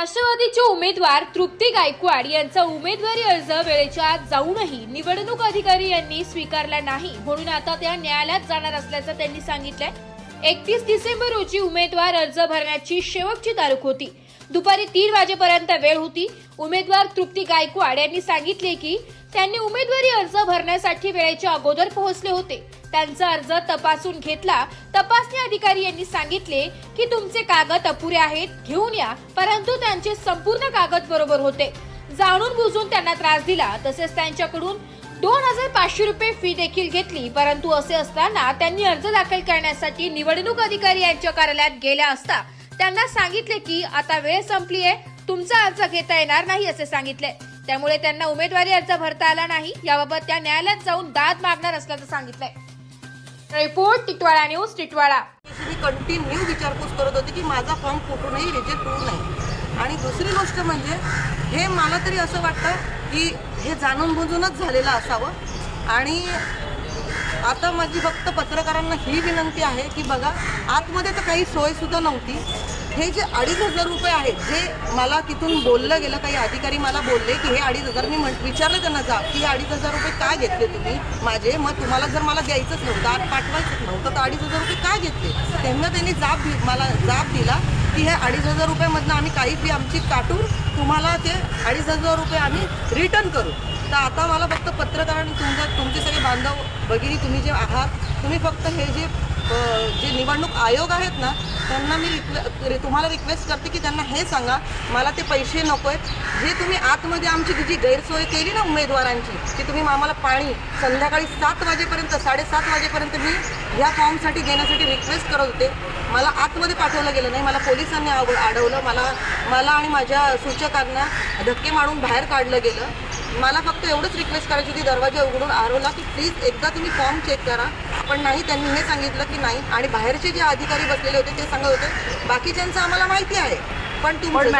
राष्ट्रवादीचे उमेदवार तृप्ती गायकवाड यांचा उमेदवारी अर्ज वेळेच्या आत जाऊनही निवडणूक अधिकारी यांनी स्वीकारला नाही. म्हणून आता त्या न्यायालयात जाणार असल्याचं त्यांनी सांगितलंय. एकतीस डिसेंबर रोजी उमेदवार अर्ज भरण्याची शेवटची तारीख होती. दुपारी तीन वाजेपर्यंत वेळ होती. उमेदवार तृप्ती गायकवाड यांनी सांगितले की त्यांनी उमेदवारी अर्ज भरण्यासाठी वेळेच्या अगोदर पोहोचले होते. त्यांचा अर्ज तपासून घेतला. तपासणी अधिकारी यांनी सांगितले की तुमचे कागद अपुरे आहेत घेऊन या. परंतु त्यांचे संपूर्ण कागद बरोबर होते. जाणून बुजून त्यांना त्रास दिला. तसेच त्यांच्याकडून दोन हजार पाचशे रुपये फी देखील घेतली. परंतु असे असताना त्यांनी अर्ज दाखल करण्यासाठी निवडणूक अधिकारी यांच्या कार्यालयात गेल्या असता त्यांना सांगितले की आता वेळ संपली आहे तुमचा अर्ज घेता येणार नाही असे सांगितले. त्यामुळे त्यांना उमेदवारी अर्ज भरता आला नाही. याबाबत त्या न्यायालयात जाऊन दाद मागणार असल्याचं सांगितलंय. Report Titwala news Titwala. मी कंटिन्यू विचारपूस करत होते की माझा फॉर्म कुठूनही रिजेक्ट होऊ नये. आणि दुसरी गोष्ट म्हणजे हे मला तरी असं वाटतं की हे जाणून बुजूनच झालेलं असावं. आणि आता माझी फक्त पत्रकारांना ही विनंती आहे की बघा आतमध्ये तर काही सोयसुद्धा नव्हती. हे जे अडीच हजार रुपये आहेत जे मला तिथून बोललं गेलं काही अधिकारी मला बोलले की हे अडीच हजार मी म्हण विचारलं त्यांना जा की हे अडीच हजार रुपये काय घेतले तुम्ही माझे? मग तुम्हाला जर मला द्यायचंच नव्हतं आत पाठवायचंच नव्हतं तर अडीच हजार रुपये काय घेतले? तेव्हा त्यांनी जाब मला जाब दिला की हे अडीच हजार रुपयामधनं आम्ही काही फी आमची काटून तुम्हाला ते अडीच हजार रुपये आम्ही रिटर्न करू. तर आता मला फक्त पत्रकारांनी तुमच्या तुमचे सगळे बांधव भगिनी तुम्ही जे आहात तुम्ही फक्त हे जे जे निवडणूक आयोग आहेत ना त्यांना मी रिक्वे तुम्हाला रिक्वेस्ट करते की त्यांना हे सांगा मला ते पैसे नको आहेत जे तुम्ही आतमध्ये आमची जी गैरसोय केली ना उमेदवारांची की तुम्ही आम्हाला पाणी संध्याकाळी सात वाजेपर्यंत साडेसात वाजेपर्यंत मी ह्या फॉर्मसाठी देण्यासाठी रिक्वेस्ट करत होते. मला आतमध्ये पाठवलं गेलं नाही मला पोलिसांनी आव- अडवलं मला मला आणि माझ्या सूचकांना धक्के मारून बाहेर काढलं गेलं. मला फक्त एवढंच रिक्वेस्ट करायची होती दरवाजा उघडून आरोला की प्लीज एकदा तुम्ही फॉर्म चेक करा. पण नाही त्यांनी हे सांगितलं की नाही. आणि बाहेरचे जे अधिकारी बसलेले होते ते सांगत होते बाकीच्यांचं आम्हाला माहिती आहे. पण तुम्ही